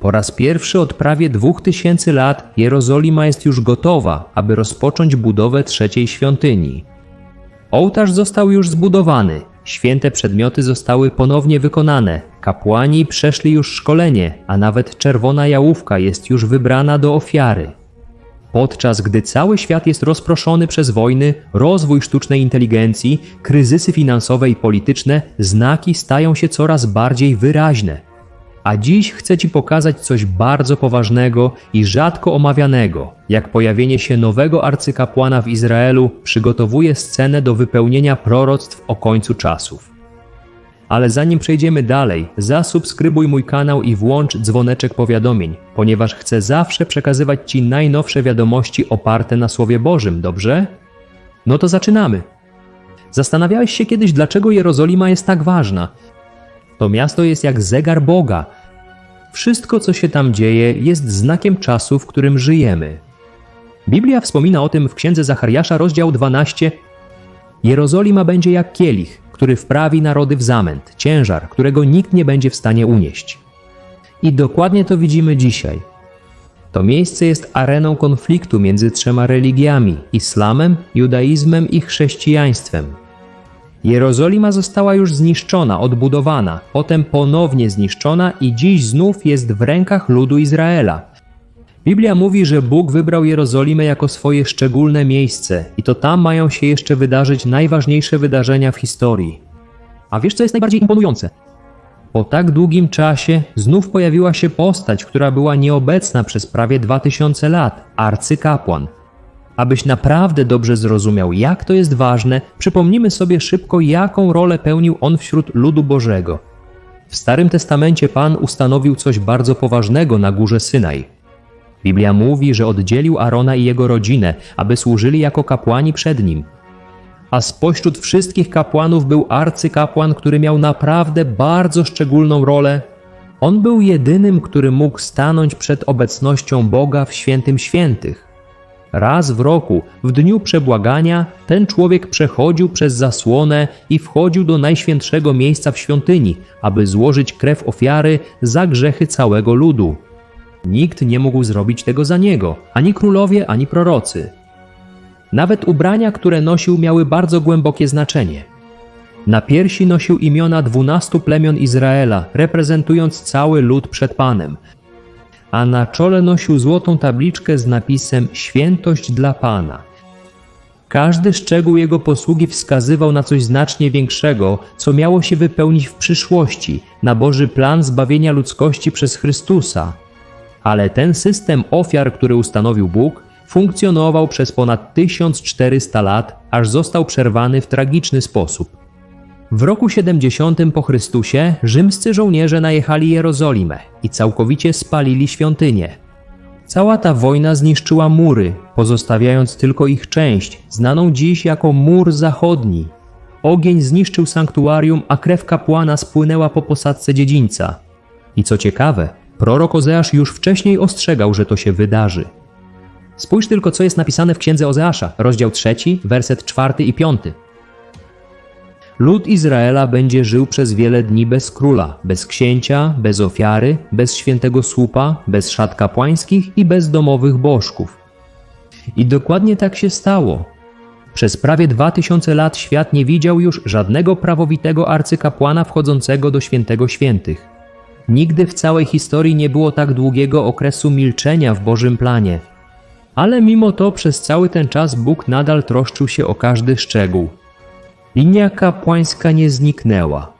Po raz pierwszy od prawie dwóch tysięcy lat Jerozolima jest już gotowa, aby rozpocząć budowę trzeciej świątyni. Ołtarz został już zbudowany, święte przedmioty zostały ponownie wykonane, kapłani przeszli już szkolenie, a nawet czerwona jałówka jest już wybrana do ofiary. Podczas gdy cały świat jest rozproszony przez wojny, rozwój sztucznej inteligencji, kryzysy finansowe i polityczne, znaki stają się coraz bardziej wyraźne. A dziś chcę Ci pokazać coś bardzo poważnego i rzadko omawianego, jak pojawienie się nowego arcykapłana w Izraelu przygotowuje scenę do wypełnienia proroctw o końcu czasów. Ale zanim przejdziemy dalej, zasubskrybuj mój kanał i włącz dzwoneczek powiadomień, ponieważ chcę zawsze przekazywać Ci najnowsze wiadomości oparte na Słowie Bożym, dobrze? No to zaczynamy. Zastanawiałeś się kiedyś, dlaczego Jerozolima jest tak ważna? To miasto jest jak zegar Boga. Wszystko, co się tam dzieje, jest znakiem czasu, w którym żyjemy. Biblia wspomina o tym w księdze Zachariasza, rozdział 12. Jerozolima będzie jak kielich, który wprawi narody w zamęt, ciężar, którego nikt nie będzie w stanie unieść. I dokładnie to widzimy dzisiaj. To miejsce jest areną konfliktu między trzema religiami islamem, judaizmem i chrześcijaństwem. Jerozolima została już zniszczona, odbudowana, potem ponownie zniszczona i dziś znów jest w rękach ludu Izraela. Biblia mówi, że Bóg wybrał Jerozolimę jako swoje szczególne miejsce i to tam mają się jeszcze wydarzyć najważniejsze wydarzenia w historii. A wiesz, co jest najbardziej imponujące? Po tak długim czasie znów pojawiła się postać, która była nieobecna przez prawie 2000 lat arcykapłan. Abyś naprawdę dobrze zrozumiał, jak to jest ważne, przypomnimy sobie szybko, jaką rolę pełnił on wśród ludu Bożego. W Starym Testamencie Pan ustanowił coś bardzo poważnego na górze Synaj. Biblia mówi, że oddzielił Arona i jego rodzinę, aby służyli jako kapłani przed nim. A spośród wszystkich kapłanów był arcykapłan, który miał naprawdę bardzo szczególną rolę. On był jedynym, który mógł stanąć przed obecnością Boga w świętym świętych. Raz w roku, w dniu przebłagania, ten człowiek przechodził przez zasłonę i wchodził do najświętszego miejsca w świątyni, aby złożyć krew ofiary za grzechy całego ludu. Nikt nie mógł zrobić tego za niego, ani królowie, ani prorocy. Nawet ubrania, które nosił, miały bardzo głębokie znaczenie. Na piersi nosił imiona dwunastu plemion Izraela, reprezentując cały lud przed Panem, a na czole nosił złotą tabliczkę z napisem Świętość dla Pana. Każdy szczegół jego posługi wskazywał na coś znacznie większego, co miało się wypełnić w przyszłości, na Boży plan zbawienia ludzkości przez Chrystusa. Ale ten system ofiar, który ustanowił Bóg, funkcjonował przez ponad 1400 lat, aż został przerwany w tragiczny sposób. W roku 70 po Chrystusie rzymscy żołnierze najechali Jerozolimę i całkowicie spalili świątynię. Cała ta wojna zniszczyła mury, pozostawiając tylko ich część, znaną dziś jako mur zachodni. Ogień zniszczył sanktuarium, a krew kapłana spłynęła po posadzce dziedzińca. I co ciekawe, prorok Ozeasz już wcześniej ostrzegał, że to się wydarzy. Spójrz tylko, co jest napisane w księdze Ozeasza, rozdział 3, werset 4 i 5. Lud Izraela będzie żył przez wiele dni bez króla, bez księcia, bez ofiary, bez świętego słupa, bez szat kapłańskich i bez domowych bożków. I dokładnie tak się stało. Przez prawie dwa tysiące lat świat nie widział już żadnego prawowitego arcykapłana wchodzącego do świętego świętych. Nigdy w całej historii nie było tak długiego okresu milczenia w Bożym planie. Ale mimo to przez cały ten czas Bóg nadal troszczył się o każdy szczegół. Linia kapłańska nie zniknęła.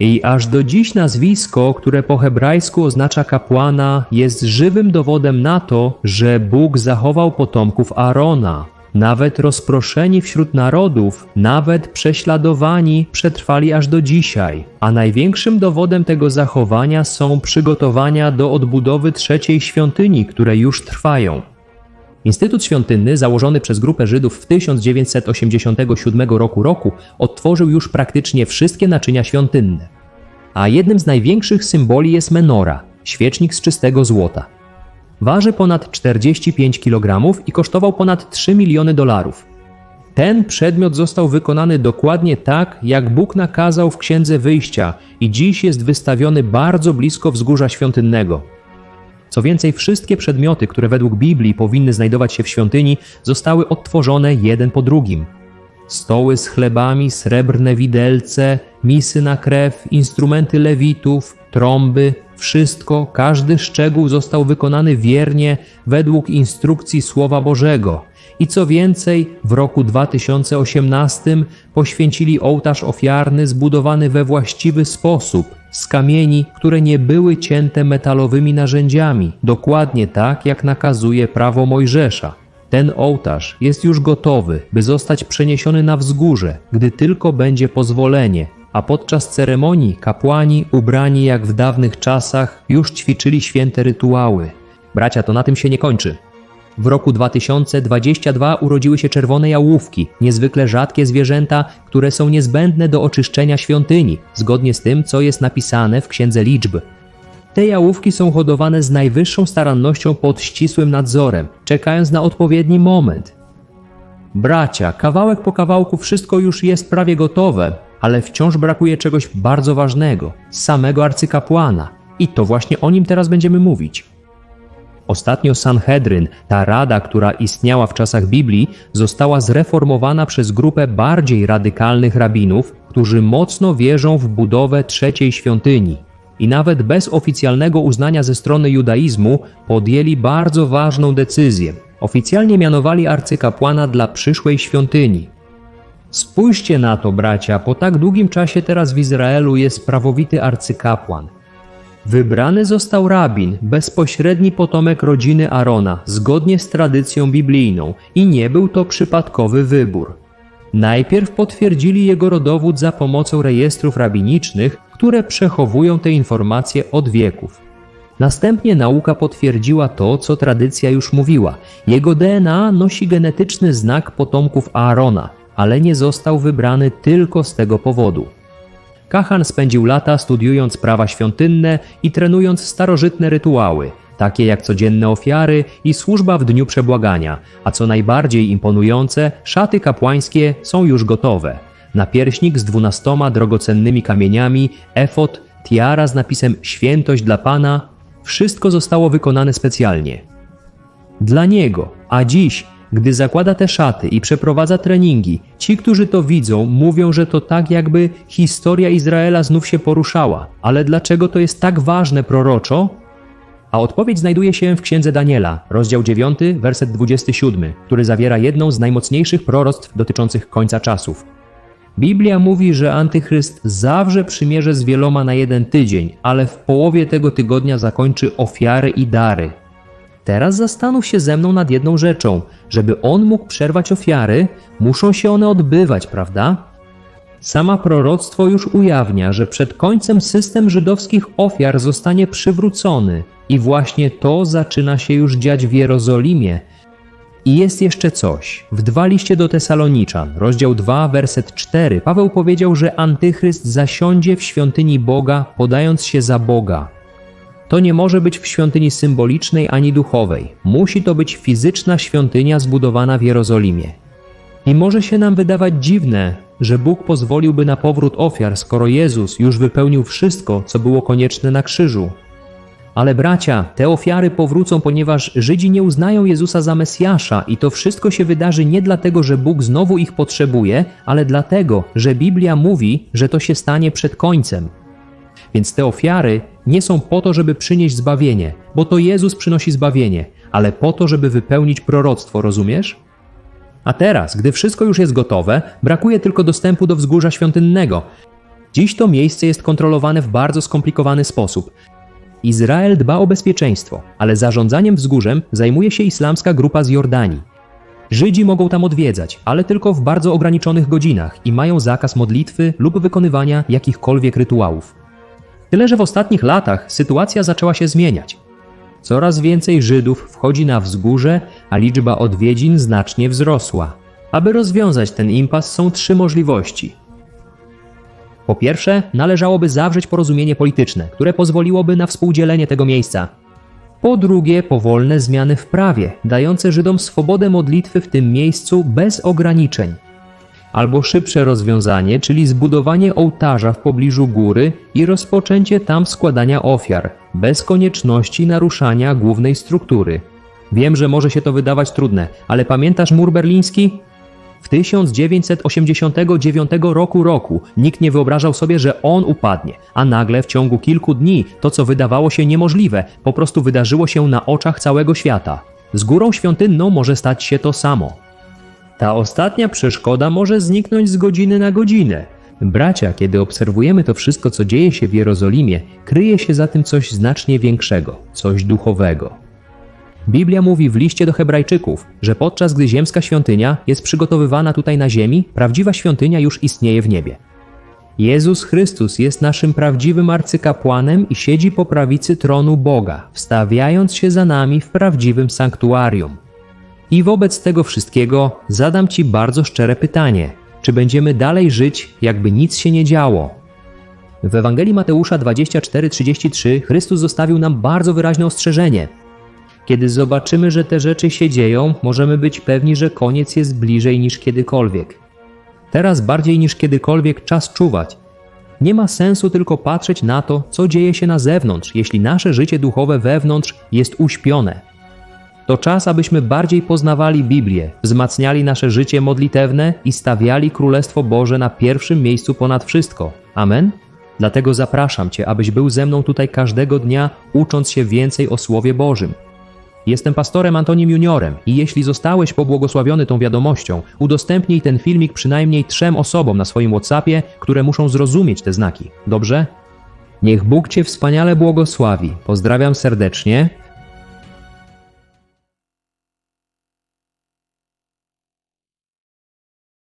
I aż do dziś nazwisko, które po hebrajsku oznacza kapłana, jest żywym dowodem na to, że Bóg zachował potomków Arona. Nawet rozproszeni wśród narodów, nawet prześladowani, przetrwali aż do dzisiaj. A największym dowodem tego zachowania są przygotowania do odbudowy trzeciej świątyni, które już trwają. Instytut Świątynny, założony przez grupę Żydów w 1987 roku, roku odtworzył już praktycznie wszystkie naczynia świątynne. A jednym z największych symboli jest menora, świecznik z czystego złota. Waży ponad 45 kg i kosztował ponad 3 miliony dolarów. Ten przedmiot został wykonany dokładnie tak, jak Bóg nakazał w Księdze Wyjścia i dziś jest wystawiony bardzo blisko wzgórza świątynnego. Co więcej, wszystkie przedmioty, które według Biblii powinny znajdować się w świątyni, zostały odtworzone jeden po drugim. Stoły z chlebami, srebrne widelce, misy na krew, instrumenty lewitów, trąby, wszystko, każdy szczegół został wykonany wiernie według instrukcji Słowa Bożego. I co więcej, w roku 2018 poświęcili ołtarz ofiarny zbudowany we właściwy sposób, z kamieni, które nie były cięte metalowymi narzędziami, dokładnie tak jak nakazuje prawo Mojżesza. Ten ołtarz jest już gotowy, by zostać przeniesiony na wzgórze, gdy tylko będzie pozwolenie, a podczas ceremonii kapłani, ubrani jak w dawnych czasach, już ćwiczyli święte rytuały. Bracia, to na tym się nie kończy. W roku 2022 urodziły się czerwone jałówki, niezwykle rzadkie zwierzęta, które są niezbędne do oczyszczenia świątyni, zgodnie z tym, co jest napisane w Księdze Liczb. Te jałówki są hodowane z najwyższą starannością pod ścisłym nadzorem, czekając na odpowiedni moment. Bracia, kawałek po kawałku wszystko już jest prawie gotowe, ale wciąż brakuje czegoś bardzo ważnego samego arcykapłana. I to właśnie o nim teraz będziemy mówić. Ostatnio Sanhedryn, ta rada, która istniała w czasach Biblii, została zreformowana przez grupę bardziej radykalnych rabinów, którzy mocno wierzą w budowę trzeciej świątyni. I nawet bez oficjalnego uznania ze strony judaizmu podjęli bardzo ważną decyzję. Oficjalnie mianowali arcykapłana dla przyszłej świątyni. Spójrzcie na to, bracia, po tak długim czasie teraz w Izraelu jest prawowity arcykapłan. Wybrany został rabin, bezpośredni potomek rodziny Arona, zgodnie z tradycją biblijną, i nie był to przypadkowy wybór. Najpierw potwierdzili jego rodowód za pomocą rejestrów rabinicznych, które przechowują te informacje od wieków. Następnie nauka potwierdziła to, co tradycja już mówiła. Jego DNA nosi genetyczny znak potomków Aarona, ale nie został wybrany tylko z tego powodu. Kachan spędził lata studiując prawa świątynne i trenując starożytne rytuały, takie jak codzienne ofiary i służba w dniu przebłagania, a co najbardziej imponujące, szaty kapłańskie są już gotowe. Napierśnik z dwunastoma drogocennymi kamieniami, efot, tiara z napisem Świętość dla Pana, wszystko zostało wykonane specjalnie. Dla niego, a dziś gdy zakłada te szaty i przeprowadza treningi, ci, którzy to widzą, mówią, że to tak jakby historia Izraela znów się poruszała. Ale dlaczego to jest tak ważne proroczo? A odpowiedź znajduje się w księdze Daniela, rozdział 9, werset 27, który zawiera jedną z najmocniejszych proroctw dotyczących końca czasów. Biblia mówi, że Antychryst zawrze przymierze z wieloma na jeden tydzień, ale w połowie tego tygodnia zakończy ofiary i dary. Teraz zastanów się ze mną nad jedną rzeczą. Żeby on mógł przerwać ofiary, muszą się one odbywać, prawda? Sama proroctwo już ujawnia, że przed końcem system żydowskich ofiar zostanie przywrócony i właśnie to zaczyna się już dziać w Jerozolimie. I jest jeszcze coś. W dwa liście do Tesaloniczan, rozdział 2, werset 4, Paweł powiedział, że Antychryst zasiądzie w świątyni Boga, podając się za Boga. To nie może być w świątyni symbolicznej ani duchowej. Musi to być fizyczna świątynia zbudowana w Jerozolimie. I może się nam wydawać dziwne, że Bóg pozwoliłby na powrót ofiar, skoro Jezus już wypełnił wszystko, co było konieczne na krzyżu. Ale bracia, te ofiary powrócą, ponieważ Żydzi nie uznają Jezusa za Mesjasza i to wszystko się wydarzy nie dlatego, że Bóg znowu ich potrzebuje, ale dlatego, że Biblia mówi, że to się stanie przed końcem. Więc te ofiary nie są po to, żeby przynieść zbawienie, bo to Jezus przynosi zbawienie, ale po to, żeby wypełnić proroctwo, rozumiesz? A teraz, gdy wszystko już jest gotowe, brakuje tylko dostępu do wzgórza świątynnego. Dziś to miejsce jest kontrolowane w bardzo skomplikowany sposób. Izrael dba o bezpieczeństwo, ale zarządzaniem wzgórzem zajmuje się islamska grupa z Jordanii. Żydzi mogą tam odwiedzać, ale tylko w bardzo ograniczonych godzinach i mają zakaz modlitwy lub wykonywania jakichkolwiek rytuałów. Tyle, że w ostatnich latach sytuacja zaczęła się zmieniać. Coraz więcej Żydów wchodzi na wzgórze, a liczba odwiedzin znacznie wzrosła. Aby rozwiązać ten impas są trzy możliwości. Po pierwsze, należałoby zawrzeć porozumienie polityczne, które pozwoliłoby na współdzielenie tego miejsca. Po drugie, powolne zmiany w prawie, dające Żydom swobodę modlitwy w tym miejscu bez ograniczeń. Albo szybsze rozwiązanie, czyli zbudowanie ołtarza w pobliżu góry i rozpoczęcie tam składania ofiar, bez konieczności naruszania głównej struktury. Wiem, że może się to wydawać trudne, ale pamiętasz mur berliński? W 1989 roku roku nikt nie wyobrażał sobie, że on upadnie, a nagle w ciągu kilku dni to, co wydawało się niemożliwe, po prostu wydarzyło się na oczach całego świata. Z górą świątynną może stać się to samo. Ta ostatnia przeszkoda może zniknąć z godziny na godzinę. Bracia, kiedy obserwujemy to wszystko, co dzieje się w Jerozolimie, kryje się za tym coś znacznie większego, coś duchowego. Biblia mówi w liście do Hebrajczyków, że podczas gdy ziemska świątynia jest przygotowywana tutaj na ziemi, prawdziwa świątynia już istnieje w niebie. Jezus Chrystus jest naszym prawdziwym arcykapłanem i siedzi po prawicy tronu Boga, wstawiając się za nami w prawdziwym sanktuarium. I wobec tego wszystkiego zadam Ci bardzo szczere pytanie: czy będziemy dalej żyć, jakby nic się nie działo? W Ewangelii Mateusza 24:33 Chrystus zostawił nam bardzo wyraźne ostrzeżenie. Kiedy zobaczymy, że te rzeczy się dzieją, możemy być pewni, że koniec jest bliżej niż kiedykolwiek. Teraz bardziej niż kiedykolwiek czas czuwać. Nie ma sensu tylko patrzeć na to, co dzieje się na zewnątrz, jeśli nasze życie duchowe wewnątrz jest uśpione. To czas, abyśmy bardziej poznawali Biblię, wzmacniali nasze życie modlitewne i stawiali Królestwo Boże na pierwszym miejscu ponad wszystko. Amen? Dlatego zapraszam Cię, abyś był ze mną tutaj każdego dnia, ucząc się więcej o Słowie Bożym. Jestem pastorem Antonim Juniorem i jeśli zostałeś pobłogosławiony tą wiadomością, udostępnij ten filmik przynajmniej trzem osobom na swoim WhatsAppie, które muszą zrozumieć te znaki. Dobrze? Niech Bóg Cię wspaniale błogosławi. Pozdrawiam serdecznie